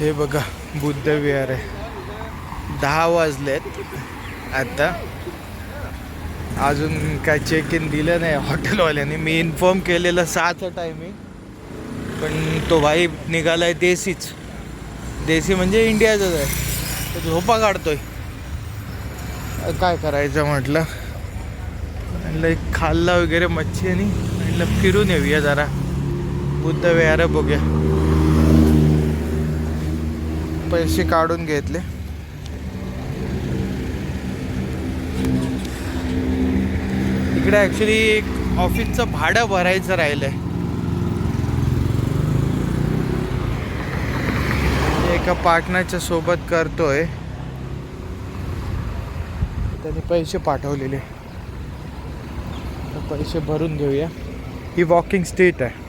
हे बघा बुद्ध विहार आहे. दहा वाजलेत. आता अजून काय चेक इन दिलं नाही हॉटेलवाल्याने मी इन्फॉर्म केलेलं सहाचं टायमिंग पण तो भाई निघालाय देसीच. देसी म्हणजे इंडियाचाच आहे. तो झोपा काढतोय. काय करायचं म्हटलं? म्हणलं खाल्ला वगैरे मच्छी आणि म्हटलं फिरून येऊया जरा. बुद्ध विहार बघूया. पैसे काढून घेतले. इकडे ॲक्च्युली एक ऑफिसचं भाडं भरायचं राहिलंय. म्हणजे एका पार्टनरच्या सोबत करतोय. त्यांनी पैसे पाठवलेले. पैसे भरून घेऊया. ही वॉकिंग स्ट्रीट आहे.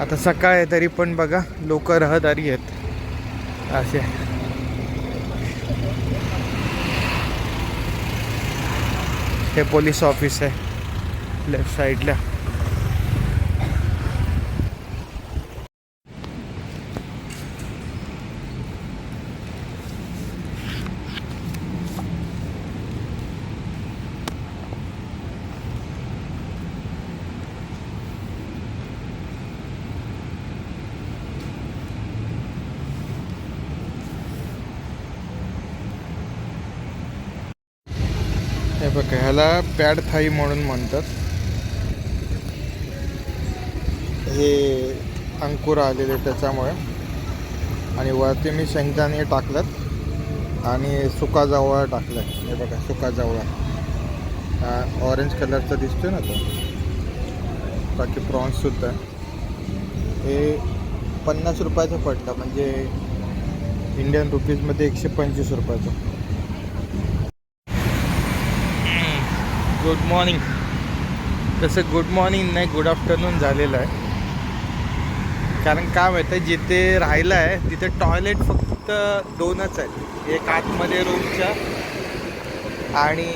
आता सकाळ आहे तरी पण बघा लोक रहदारी आहेत. असे. हे पोलीस ऑफिस आहे. लेफ्ट साईडला हे बघा ह्याला पॅड थाई म्हणून म्हणतात. हे अंकुर आलेले त्याच्यामुळे. आणि वरती मी शेंगदाणे टाकलं आणि सुका जावळा टाकला हे बघा सुका जावळा हा ऑरेंज कलरचा दिसतोय ना तो. बाकी प्रॉन्ससुद्धा हे पन्नास रुपयाचं पडलं म्हणजे इंडियन रुपीजमध्ये एकशे पंचवीस रुपयाचं. Good morning. तसं गुड मॉर्निंग नाही गुड आफ्टरनून झालेलं आहे. कारण काय माहिती आहे जिथे राहिलं आहे तिथे टॉयलेट फक्त दोनच आहेत. एक आतमध्ये रूमच्या आणि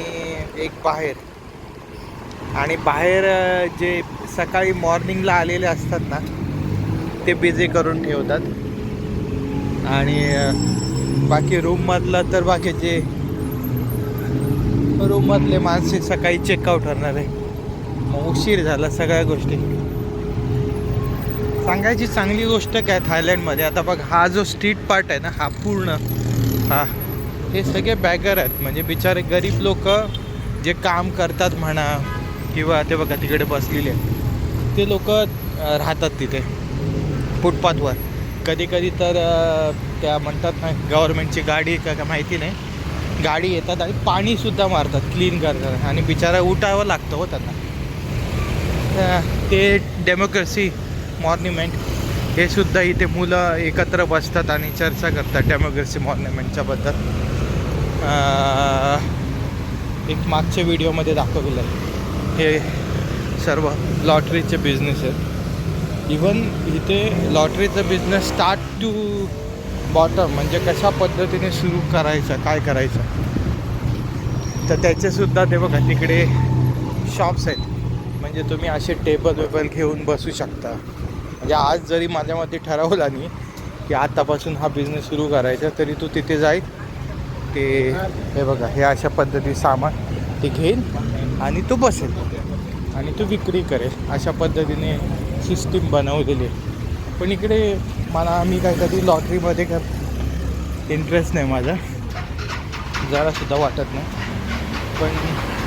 एक बाहेर. आणि बाहेर जे सकाळी मॉर्निंगला आलेले असतात ना ते बिझी करून ठेवतात. आणि बाकी रूममधलं तर बाकी जे रूममधले माणसे सकाळी चेकआउट होणार आहे. उशीर झाला सगळ्या गोष्टी. सांगायची चांगली गोष्ट काय थायलंडमध्ये? आता बघ हा जो स्ट्रीट पार्ट आहे ना हा पूर्ण हा हे सगळे बॅगर आहेत. म्हणजे बिचारे गरीब लोक जे काम करतात म्हणा किंवा ते बघा तिकडे बसलेले आहेत. ते लोक राहतात तिथे फुटपाथवर. कधी कधी तर त्या म्हणतात ना गव्हर्मेंटची गाडी का माहिती नाही. गाडी येतात आणि पाणीसुद्धा मारतात क्लीन करतात. आणि बिचारा उठावं लागतं हो त्यांना. ते डेमोक्रेसी मॉर्न्युमेंट हे सुद्धा इथे मुलं एकत्र बसतात आणि चर्चा करतात डेमोक्रेसी मॉर्न्युमेंटच्याबद्दल एक मागच्या व्हिडिओमध्ये दाखवलेलं आहे. हे सर्व लॉटरीचे बिझनेस आहेत. इवन इथे लॉटरीचं बिझनेस स्टार्ट टू बॉटम म्हणजे कशा पद्धतीने सुरू करायचं काय करायचं? तर त्याचेसुद्धा ते बघा तिकडे शॉप्स आहेत. म्हणजे तुम्ही असे टेबल वेबल घेऊन बसू शकता. म्हणजे आज जरी माझ्या मते ठरवला नाही की आतापासून हा बिझनेस सुरू करायचा तरी तू तिथे जाईल. ते हे बघा हे अशा पद्धती सामान ते घेईल आणि तू बसेल. आणि तू विक्री करेल. अशा पद्धतीने सिस्टीम बनवलेली आहे. पण इकडे मला मी काय कधी लॉटरीमध्ये का इंटरेस्ट नाही माझा. जरासुद्धा वाटत नाही. पण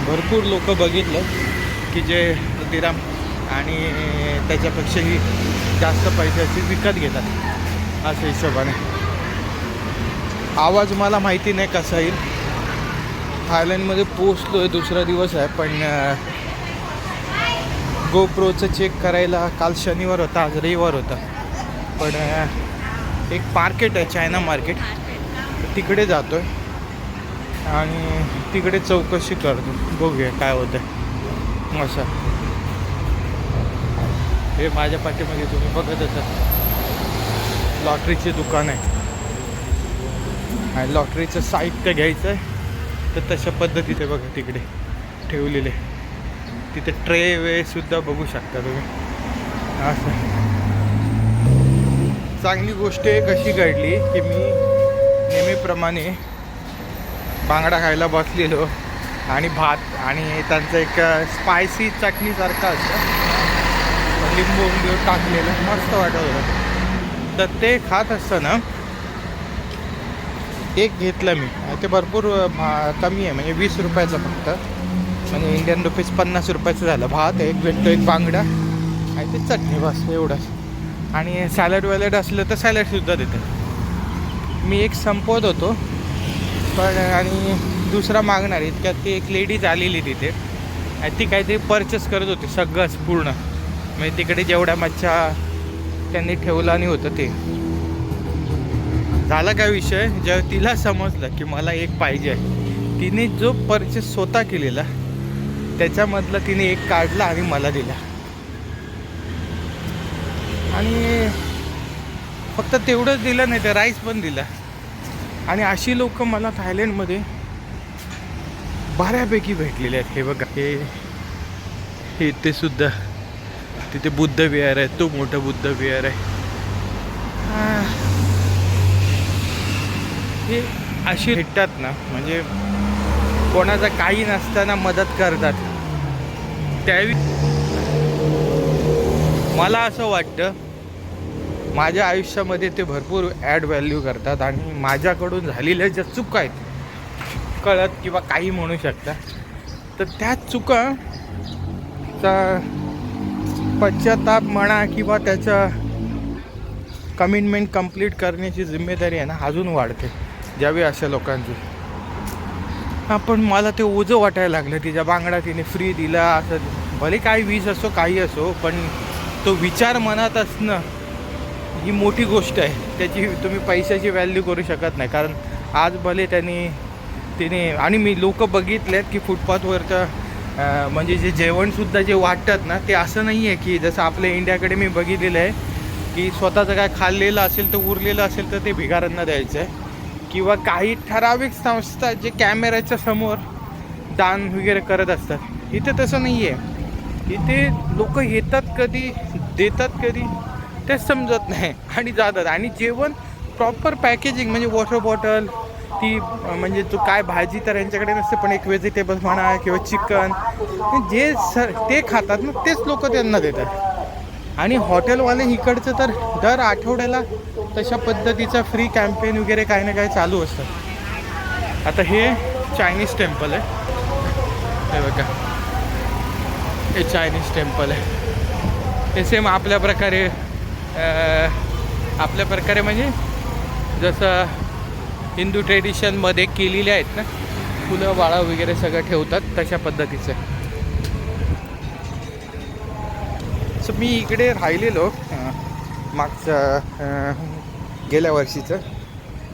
भरपूर लोक बघितलं की जे दिराम आणि त्याच्यापेक्षाही जास्त पैशाची विकत घेतात. अशा हिशोबाने. आवाज मला माहिती नाही कसा येईल. थायलंडमध्ये पोचलो आहे दुसरा दिवस आहे पण गोप्रोचं चेक करायला काल शनिवार होता आज रविवार होता. पण एक मार्केट आहे चायना मार्केट तिकडे जातो आहे आणि तिकडे चौकशी करतो. बघूया काय होतं असं. हे माझ्या पाठीमध्ये तुम्ही बघत असत लॉटरीचे दुकान आहे. आणि लॉटरीचं साहित्य घ्यायचं आहे तर तशा पद्धतीचे बघा तिकडे ठेवलेले. तिथे ट्रे वे सुद्धा बघू शकता तुम्ही. असं. चांगली गोष्ट कशी घडली की मी नेहमीप्रमाणे बांगडा खायला बसलेलो आणि भात आणि त्यांचं एक स्पायसी चटणीसारखं असतं. लिंबू लिंबू टाकलेलं मस्त वाटत होतं. तर ते खात असताना एक घेतलं मी. ते भरपूर भा कमी आहे म्हणजे वीस रुपयाचं फक्त. म्हणजे इंडियन रुपीज पन्नास रुपयाचं झालं. भात एक भेटतो एक बांगडा आणि ते चटणी बस एवढंच. आणि सॅलड वॅलड असलं तर सॅलडसुद्धा देते. मी एक संपवत होतो पण आणि दुसरा मागणार इतक्यात ती एक लेडीज आलेली तिथे. आणि ती काहीतरी परचेस करत होती सगळंच पूर्ण. म्हणजे तिकडे जेवढ्या मच्छा त्यांनी ठेवला आणि होतं ते. झाला काय विषय? जेव्हा तिला समजलं की मला एक पाहिजे आहे. तिने जो परचेस स्वतः केलेला त्याच्यामधलं तिने एक काढला आणि मला दिला. आणि फक्त तेवढंच दिलं नाही तर राईस पण दिला. आणि अशी लोक मला थायलंडमध्ये बऱ्यापैकी भेटलेले आहेत. हे बघा हे हे ते सुद्धा तिथे बुद्ध विहार आहे. तो मोठा बुद्ध विहार आहे. हे अशी भेटतात ना म्हणजे कोणाचं काही नसताना मदत करतात. त्यावेळी मला असं वाटतं माझ्या आयुष्यामध्ये ते भरपूर ॲड व्हॅल्यू करतात आणि माझ्याकडून झालेल्या ज्या चुका आहेत कळत किंवा काही म्हणू शकता तर त्या चुका चा पश्चाताप म्हणा किंवा त्याचा कमिटमेंट कंप्लीट करण्याची जिम्मेदारी आहे ना अजून वाढते ज्यावेळी अशा लोकांची. पण मला ते ओझं वाटायला लागलं तिच्या बांगडा तिने फ्री दिला असं भले काही वीज असो काही असो पण तो विचार मनात असणं ही मोठी गोष्ट आहे. त्याची तुम्ही पैशाची व्हॅल्यू करू शकत नाही. कारण आज भले त्यांनी तिने आणि मी लोक बघितलेत की फुटपाथवरचं म्हणजे जे जेवणसुद्धा जे वाटतात ना ते असं नाही आहे की जसं आपल्या इंडियाकडे मी बघितलेलं आहे की स्वतःचं काय खाल्लेलं असेल तर उरलेलं असेल तर ते भिगारांना द्यायचं आहे किंवा काही ठराविक संस्था जे कॅमेऱ्याच्या समोर दान वगैरे करत असतात. इथे तसं नाही आहे. इथे लोक येतात कधी देतात कधी तेच समजत नाही. आणि जातात. आणि जेवण प्रॉपर पॅकेजिंग म्हणजे वॉटर बॉटल ती म्हणजे तो काय भाजी तर यांच्याकडे नसते पण एक व्हेजिटेबल म्हणा किंवा चिकन जे स ते खातात ना तेच लोक त्यांना देतात. आणि हॉटेलवाले इकडचं तर दर आठवड्याला तशा पद्धतीचा फ्री कॅम्पेन वगैरे काही ना काही चालू असतं. आता हे चायनीज टेम्पल आहे. हे बघा. हे चायनीज टेम्पल आहे. हे सेम आपल्या प्रकारे आपल्या प्रकारे म्हणजे जसं हिंदू ट्रेडिशनमध्ये केलेले आहेत ना फुलं वाळा वगैरे सगळं ठेवतात तशा पद्धतीचं. सो मी इकडे राहिलेलो मागचं गेल्या वर्षीचं.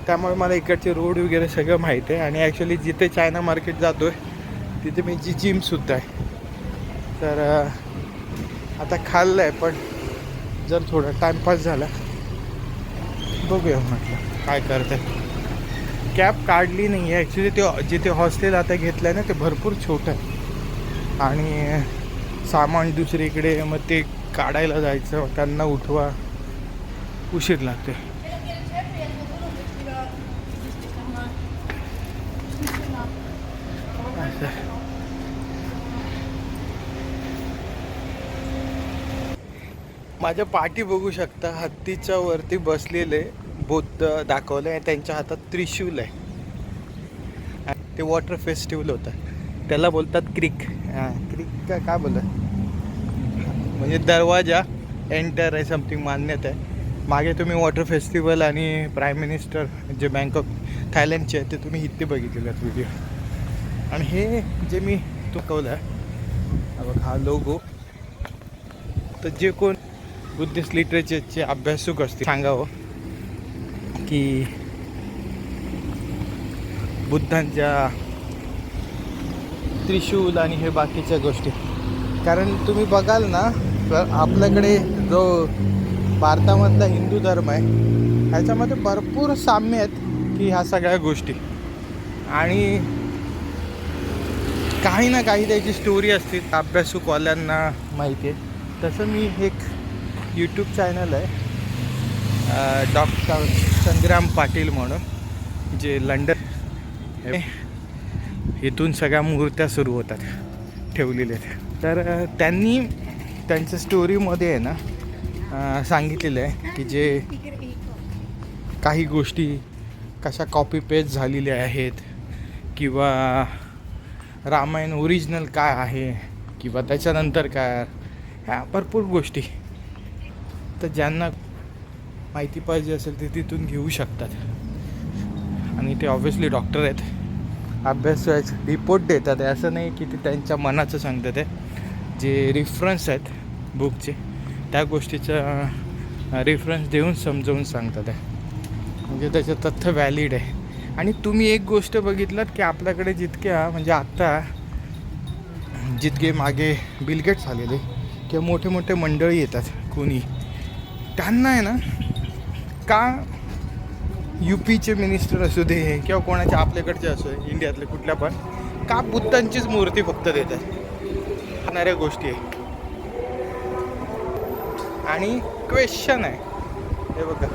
त्यामुळे मला इकडचे रोड वगैरे सगळं माहीत आहे. आणि ॲक्च्युली जिथे चायना मार्केट जातो आहे तिथे मी जी जिमसुद्धा आहे. तर आता खाल्लं आहे पण जर थोडा टाईमपास झाला बघूया म्हटलं. काय करते? कॅब काढली नाही आहे ॲक्च्युली ते जिथे हॉस्टेल आता घेतलं आहे ना ते भरपूर छोटं आहे. आणि सामान दुसरीकडे मग ते काढायला जायचं. त्यांना उठवा. उशीर लागते असं. माझ्या पाठी बघू शकता हत्तीच्या वरती बसलेले बुद्ध दाखवले आणि त्यांच्या हातात त्रिशूल आहे. ते वॉटर फेस्टिवल होतं. त्याला बोलतात क्रिक. हां क्रिक का काय बोलत म्हणजे दरवाजा एंटर आहे समथिंग मान्यता आहे. मागे तुम्ही वॉटर फेस्टिवल आणि प्राईम मिनिस्टर जे बँकॉक थायलंडचे आहे ते तुम्ही इथे बघितलेले आहेत व्हिडिओ आणि हे जे मी चुकवलं आहे हा हा लोगो तर जे कोण बुद्धिस्ट लिटरेचरचे अभ्यासक असतील. सांगावं की बुद्धांच्या त्रिशूल आणि हे बाकीच्या गोष्टी. कारण तुम्ही बघाल ना तर आपल्याकडे जो भारतामधला हिंदू धर्म आहे ह्याच्यामध्ये भरपूर साम्य आहेत की ह्या सगळ्या गोष्टी. आणि काही ना काही त्याची स्टोरी असते अभ्यासूकवाल्यांना माहिती आहे. तसं मी एक यूट्यूब चॅनल आहे. डॉक्टर संग्राम पाटील म्हणून जे लंडन हे- इथून सगळ्या मूर्त्या सुरू होतात ठेवलेल्या आहेत. तर त्यांनी त्यांच्या स्टोरीमध्ये आहे ना सांगितलेलं आहे की जे काही गोष्टी कशा कॉपी पेस्ट झालेल्या आहेत किंवा रामायण ओरिजिनल काय आहे किंवा त्याच्यानंतर काय ह्या भरपूर गोष्टी तर ज्यांना माहिती पाहिजे असेल ते तिथून घेऊ शकतात. आणि ते ऑब्व्हियसली डॉक्टर आहेत. अभ्यास रिपोर्ट देतात. असं नाही की ते त्यांच्या मनाचं सांगतात आहे जे रिफरन्स आहेत बुकचे त्या गोष्टीचा रिफरन्स देऊन समजावून सांगतात आहे म्हणजे त्याचं तथ्य व्हॅलिड आहे. आणि तुम्ही एक गोष्ट बघितलात की आपल्याकडे जितक्या म्हणजे आत्ता जितके मागे बिलगेट्स आलेले किंवा मोठे मोठे मंडळी येतात कोणी त्यांना आहे ना का यू पीचे मिनिस्टर असू दे किंवा कोणाच्या आपल्याकडचे असू दे इंडियातले कुठल्या पण का बुद्धांचीच मूर्ती फक्त देतात होणाऱ्या गोष्टी आहे आणि क्वेश्चन आहे. हे बघा.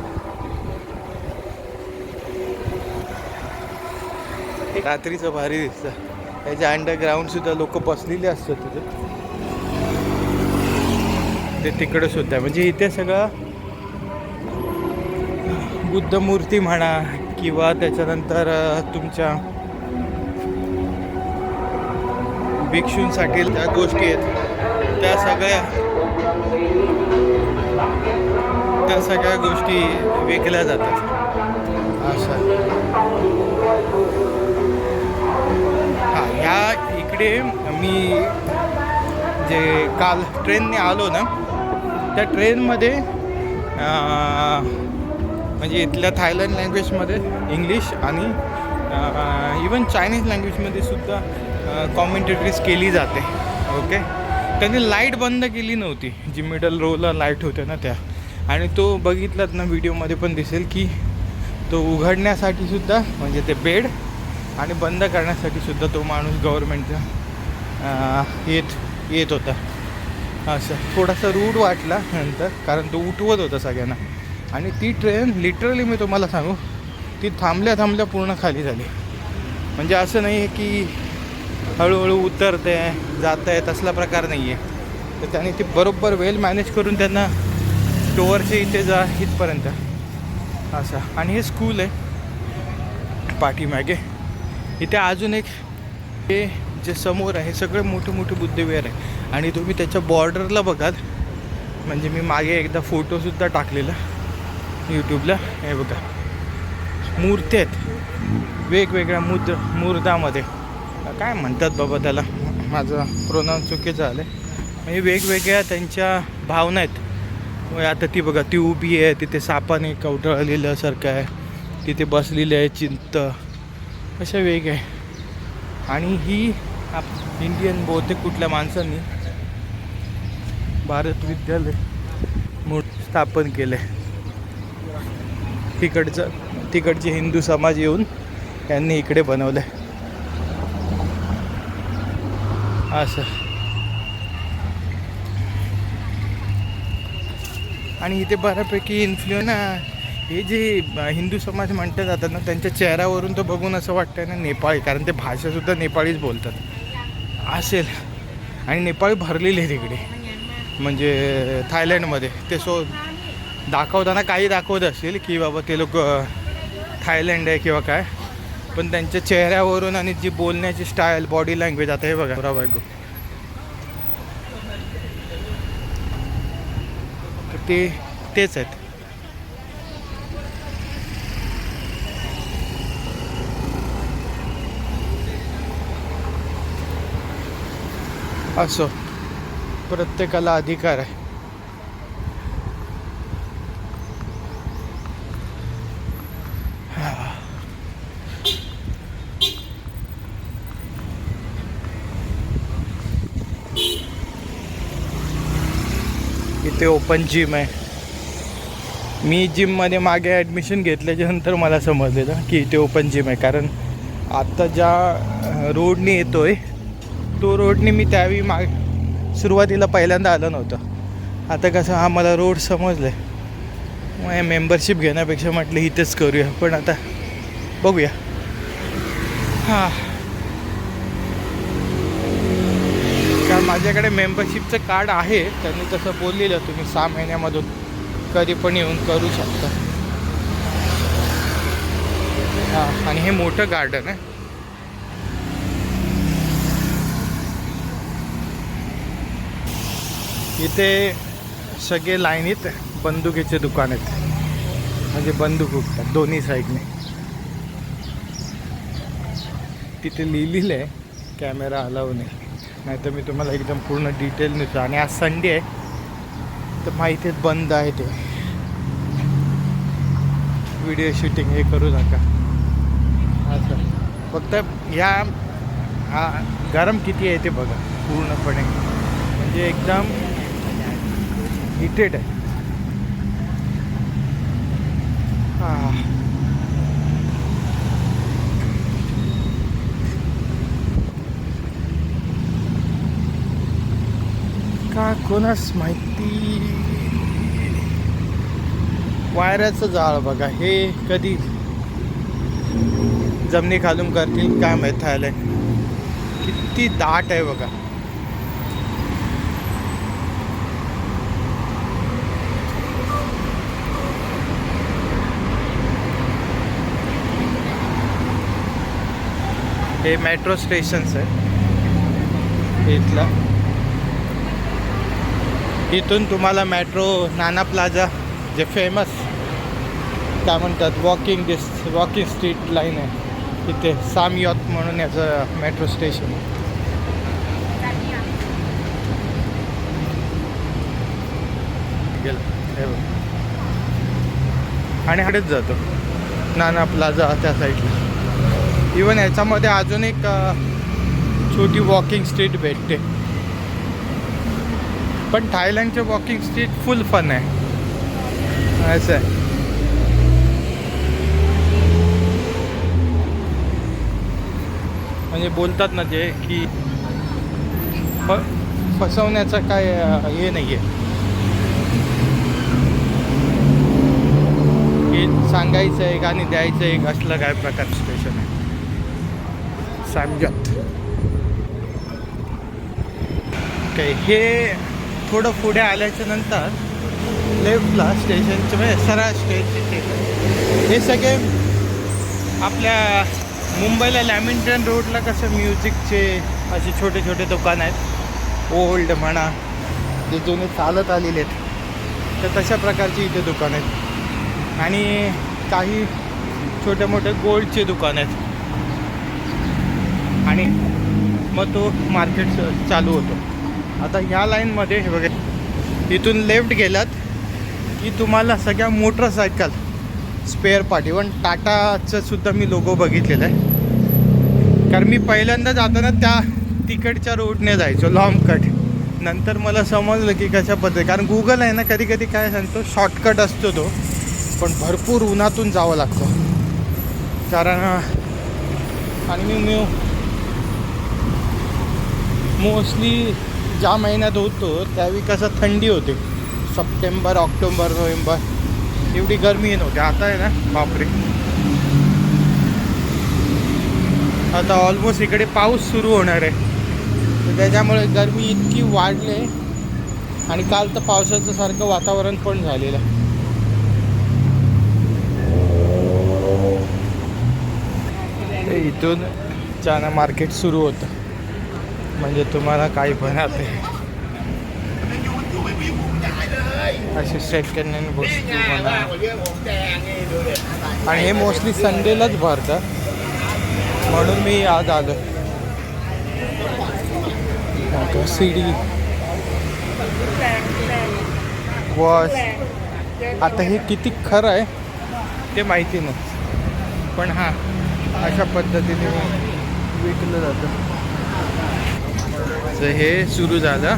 रात्रीचं भारी दिसतं. त्याच्या अंडरग्राऊंड सुद्धा लोक बसलेले असतात तिथे. ते तिकडे सुद्धा म्हणजे इथे सगळं बुद्ध मूर्ती म्हणा किंवा त्याच्यानंतर तुमच्या भिक्षूंसाठी त्या गोष्टी आहेत त्या सगळ्या त्या सगळ्या गोष्टी विकल्या जातात. असं हां ह्या इकडे मी जे काल ट्रेनने आलो ना त्या ट्रेनमध्ये म्हणजे इथल्या थायलंड लँग्वेजमध्ये इंग्लिश आणि इवन चायनीज लँग्वेजमध्ये सुद्धा कॉमेंटेटरीज केली जाते. ओके? त्यांनी लाइट बंद केली नव्हती. जी मिडल रोला लाइट होत्या ना त्या. आणि तो बघितलात ना व्हिडिओमध्ये पण दिसेल की तो उघडण्यासाठी सुद्धा म्हणजे ते बेड आणि बंद करण्यासाठी सुद्धा तो माणूस गव्हर्मेंटचा येत येत होता. असं. थोडासा रूढ वाटला नंतर कारण तो उठवत होता सगळ्यांना. आणि ती ट्रेन लिटरली मी तुम्हाला सांगू ती थांबल्या थांबल्या पूर्ण खाली झाली. म्हणजे असं नाही आहे की हळूहळू उतरते जात आहे तसला प्रकार नाही आहे तर त्याने ती बरोबर वेल मॅनेज करून त्यांना टोअरच्या इथे जा इथपर्यंत. असं. आणि हे स्कूल आहे पाठीमागे. इथे अजून एक हे जे समोर आहे हे सगळे मोठे मोठे बुद्धविहार आहे. आणि तुम्ही त्याच्या बॉर्डरला बघाल. म्हणजे मी मागे एकदा फोटोसुद्धा टाकलेला. यूट्यूबला हे बघा. मूर्ती आहेत. वेगवेगळ्या मुद्र मूर्तामध्ये काय म्हणतात बाबा त्याला? माझं प्रोनाऊन चुकीचं झालं म्हणजे वेगवेगळ्या त्यांच्या भावना आहेत. आता ती बघा ती उभी आहे तिथे सापाने कवटाळलेलं सारखं आहे. तिथे बसलेली आहे चिंत. अशा वेग आहे आणि ही आप इंडियन बहुतेक कुठल्या माणसांनी भारत विद्यालय मूळ स्थापन केलं आहे तिकडचं तिकडचे हिंदू समाज येऊन यांनी इकडे बनवलं आहे असं आणि इथे बऱ्यापैकी इन्फ्लुएन हे जे हिंदू समाज म्हणतात जातात ना त्यांच्या चेहऱ्यावरून तर बघून असं वाटतं ना नेपाळी कारण ते भाषासुद्धा नेपाळीच बोलतात. असेल. आणि नेपाळी भरलेली आहे तिकडे. म्हणजे थायलंडमध्ये. ते सो दाखवताना काही दाखवत असेल की बाबा ते लोक थायलंड आहे किंवा काय. पण त्यांच्या चेहऱ्यावरून आणि जी बोलण्याची स्टाईल बॉडी लँग्वेज आता हे बघा. बरोबर तर ते तेच आहेत. असो. प्रत्येकाला अधिकार आहे. ते ओपन जिम आहे. मी जिममध्ये मागे ॲडमिशन घेतल्याच्यानंतर मला समजलेलं की इथे ओपन जिम आहे. कारण आत्ता ज्या रोडनी रोडने येतो आहे तो रोडने मी त्यावेळी माग सुरुवातीला पहिल्यांदा आलं नव्हतं. आता कसं हा मला रोड समजलं आहे मग मेंबरशिप घेण्यापेक्षा म्हटलं इथेच करूया. पण आता बघूया. हां. माझ्याकडे मेंबरशिपचं कार्ड आहे. त्यांनी तसं बोललेलं तुम्ही सहा महिन्यामधून कधी पण येऊन करू शकता. हां आणि हे मोठं गार्डन आहे. इथे सगळे लाईनीत बंदुकीचे दुकान आहेत. म्हणजे बंदूक उठतात दोन्ही साईडने. तिथे लिहिलेलं आहे कॅमेरा अलाव नाही. नाहीतर मी तुम्हाला एकदम पूर्ण डिटेल देतो आणि आज संडे आहे. तर माहितीच बंद आहे ते. व्हिडिओ शूटिंग हे करू नका. असं. फक्त ह्या हा गरम किती आहे ते बघा पूर्णपणे. म्हणजे एकदम हिटेड आहे. हां. आता कोणास माहिती? वायराचं जाळ बघा हे कधी जमिनी खालून करतील काय माहीत आलंय किती दाट आहे बघा. हे मेट्रो स्टेशन्स आहे. इथला. इथून तुम्हाला मेट्रो नाना प्लाझा जे फेमस काय म्हणतात वॉकिंग डिस वॉकिंग स्ट्रीट लाईन आहे. इथे सामयॉत म्हणून याचं मेट्रो स्टेशन गेलं. आणि हडेच जातो. नाना प्लाझा त्या साईडला इवन याच्यामध्ये अजून एक छोटी वॉकिंग स्ट्रीट भेटते. पण थायलंडचे वॉकिंग स्ट्रीट फुल फन आहे. असं आहे. म्हणजे बोलतात ना जे की फसवण्याचं काय हे नाही आहे की सांगायचं एक आणि द्यायचं एक असलं काय प्रकार स्टेशन आहे. सांगत हे थोडं पुढे आल्याच्यानंतर लेफ्टला स्टेशनचे म्हणजे सरळ स्टेशन हे सगळे आपल्या मुंबईला लॅमिंटन रोडला कसं म्युझिकचे असे छोटे छोटे दुकान आहेत. ओल्ड म्हणा जे जुने चालत आलेले आहेत. तर तशा प्रकारची इथे दुकान आहेत. आणि काही छोटे मोठे गोल्डचे दुकान आहेत. आणि मग तो मार्केट चालू होतो. आता ह्या लाईनमध्ये हे बघा इथून लेफ्ट गेलात की तुम्हाला सगळ्या मोटरसायकल स्पेअर पार्ट इवन टाटाचं सुद्धा मी लोगो बघितलेला आहे. कारण मी पहिल्यांदा जाताना त्या तिकडच्या रोडने जायचो लॉंग कट नंतर मला समजलं की कशाबद्दल कारण गुगल आहे ना कधी कधी काय सांगतो शॉर्टकट असतो तो पण भरपूर उन्हातून जावं लागतं. कारण आणि मी मोस्टली ज्या महिन्यात होतो त्यावेळी कसं थंडी होते. September October November. एवढी गरमी नव्हती. आता आहे ना बापरे. आता ऑलमोस्ट इकडे पाऊस सुरू होणार आहे. तर त्याच्यामुळे गरमी इतकी वाढली आहे. आणि काल तर पावसाचं सारखं वातावरण पण झालेलं आहे. ते इथून चाना मार्केट सुरू होतं. म्हणजे तुम्हाला काही पण आहे असे सेकंड हँड वस्तू म्हणा. आणि हे मोस्टली संडेलाच भरतं म्हणून मी आज आलो. सीडी वॉश आता हे किती खरं आहे ते माहिती नाही. पण हां अशा पद्धतीने विकलं जातं. तर हे सुरू झालं.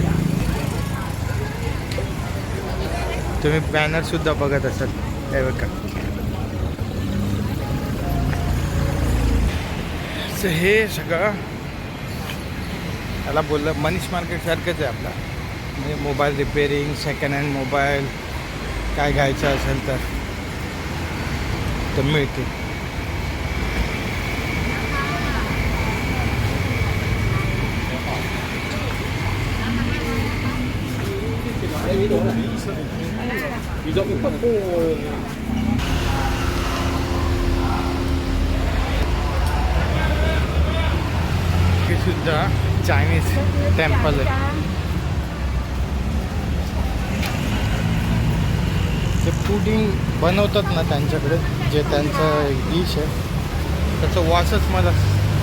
तुम्ही बॅनर सुद्धा बघत असाल. हे बघा. तर हे सगळं त्याला बोललं मनीष मार्केट सारखंच आहे आपला. म्हणजे mobile repairing second hand mobile काय घ्यायचं असेल तर तर मिळते हे सुद्धा चायनीज टेम्पल आहे ते पुडिंग बनवतात ना त्यांच्याकडे जे त्यांचं डिश आहे. त्याचा वासच मला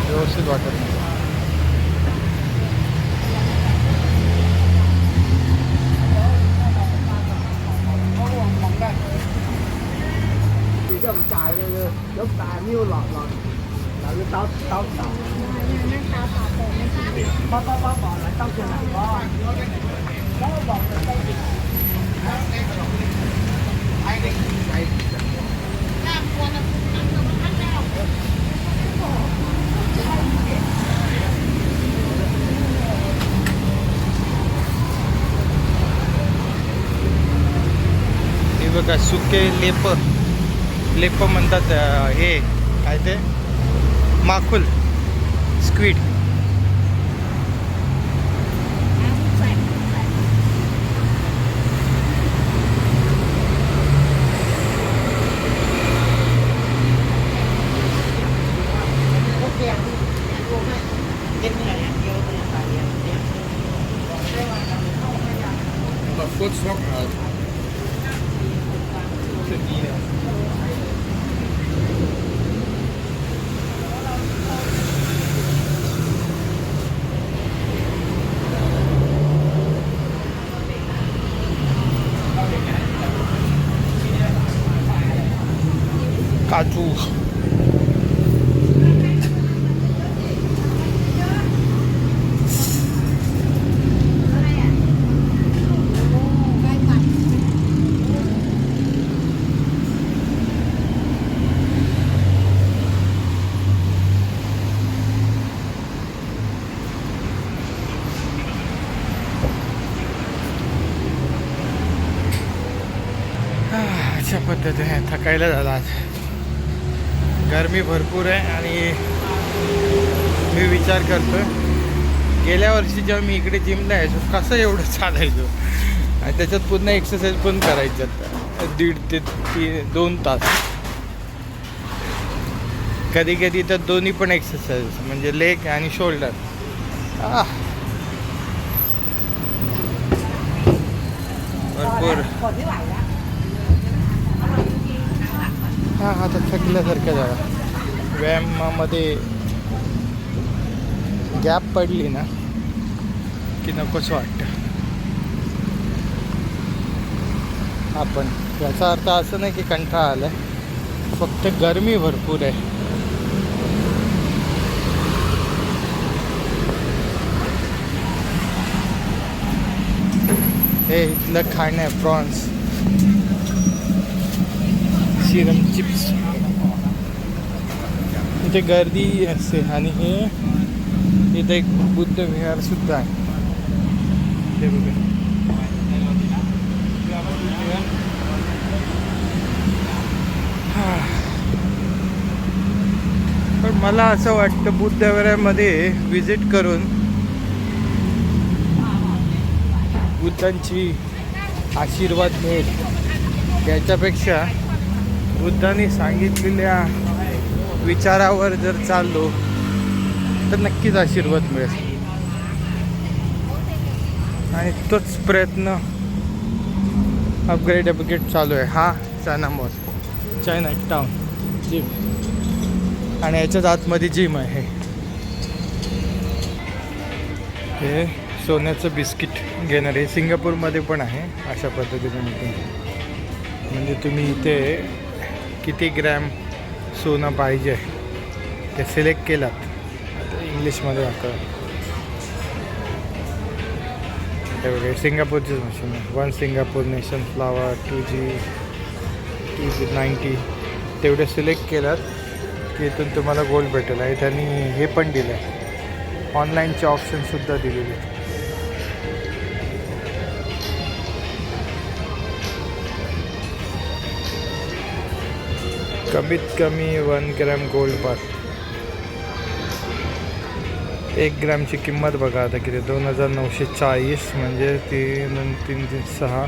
व्यवस्थित वाटत नाही. बघा लेप लेप म्हणतात हे काय ते? माकुल स्क्वीड काजू आह, अशा पद्धतीने थकायला झाला आज गरमी भरपूर आहे आणि मी विचार करतो गेल्या वर्षी जेव्हा मी इकडे जिमला यायचो कसं एवढं चालायचो? आणि त्याच्यात पुन्हा एक्सरसाइज पण करायच्यात दीड ते तीन दोन तास. कधी कधी तर दोन्ही पण एक्सरसाइज म्हणजे लेग आणि शोल्डर भरपूर. हां तर थकल्यासारखं झालं व्यायामामध्ये गॅप पडली ना की नकोच वाटतं. आपण याचा अर्थ असं नाही की कंटाळा आलाय. फक्त गरमी भरपूर आहे. हे इथलं खाणं आहे प्रॉन्स. शिरम चिप्स। इथे गर्दी असते आणि हे इथे एक बुद्ध विहार सुद्धा आहे. ते बघा. पण मला असं वाटतं बुद्ध व्हिजिट करून बुद्धांची आशीर्वाद मिळेल. याच्यापेक्षा बुद्धांनी सांगितलेल्या विचारावर जर चाललो तर नक्कीच आशीर्वाद मिळेल. आणि तोच प्रयत्न अपग्रेड अपग्रेड चालू आहे. हा China mall. China town gym आणि याच्याच आतमध्ये जिम आहे. हे सोन्याचं बिस्किट घेणार सिंगापूरमध्ये पण आहे अशा पद्धतीने म्हणजे तुम्ही इथे किती ग्रॅम सोनं पाहिजे ते सिलेक्ट केलात इंग्लिशमध्ये दाखव हे बघा सिंगापूरचीच मशीन आहे. One Singapore nation flower two G two G ninety तेवढे सिलेक्ट केलात की इथून तुम्हाला गोल्ड भेटेल. आणि त्यांनी हे पण दिलं. आहे ऑनलाईनचे ऑप्शनसुद्धा दिलेले कमीत कमी वन ग्रॅम गोल्ड बार एक ग्रॅमची किंमत बघा आता किती दोन हजार नऊशे चाळीस म्हणजे तीन तीन तीन सहा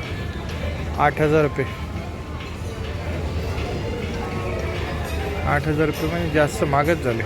आठ हजार रुपये. आठ हजार रुपये म्हणजे जास्त महागच झाले.